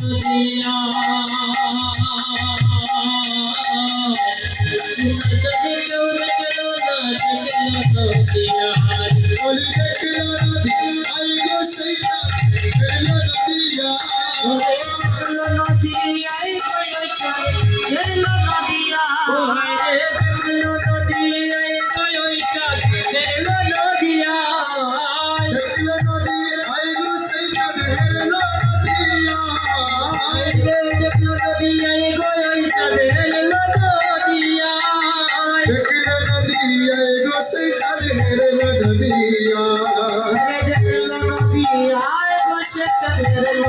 দুনিয়া গো সেইটা দেখল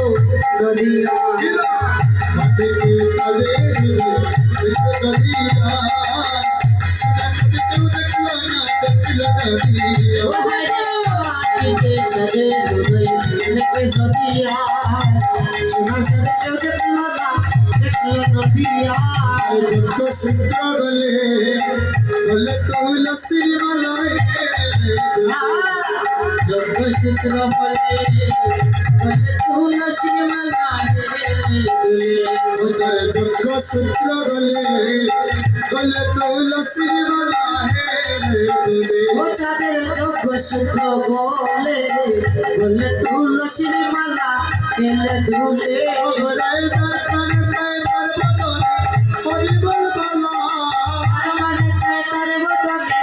নদিয়া কিরা সূত্র গলে গলে তো লসির মালায় জগসূত্র বলে বলে তুলসী মালা দুলে ওজার যজ্ঞ সূত্র বলে বলে তুলসীর মালা এলে ধুলে ওগরাই সরকার তার বদলে হরি বল বালা মানে চায় তার বদলে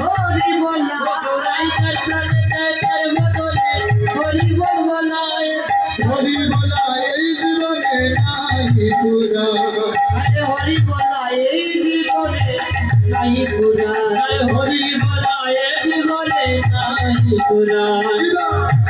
হরি বলা গোরাই কাটলানে যায় তার বদলে হরি বল বলায় হরি বলা এই জীবনে নাই পুরা। আরে হরি বলা এই জীবনে নাই পুরা। তার হরি জীবনে নাই পুরাণ সোনার চাঁদে কেউ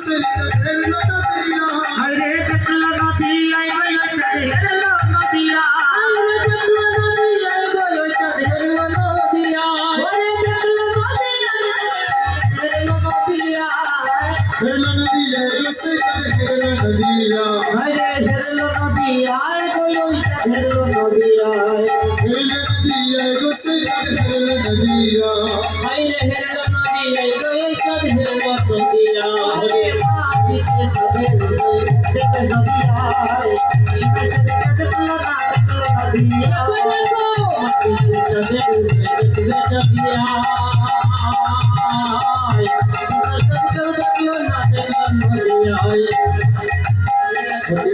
হেরলো না দিয়া গয়ো হেরলো না দিয়া আইরে হেরলো নদিয়া। গলো চাঁদের নদিয়া। আরে মাটিতে চাঁদের উদয় দেখবে সদিয়া সোনার চাঁদে কেউ দেখল না দেখল না দিয়া দেখো মাটিতে চাঁদের দেখবে চাঁদিয়া কেউ দেখল না দেখল নদিয়া। ওই হেরি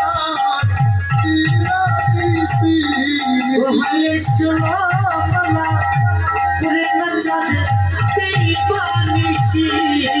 মেরে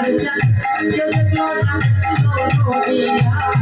গো আপনা পড়াছি দূরে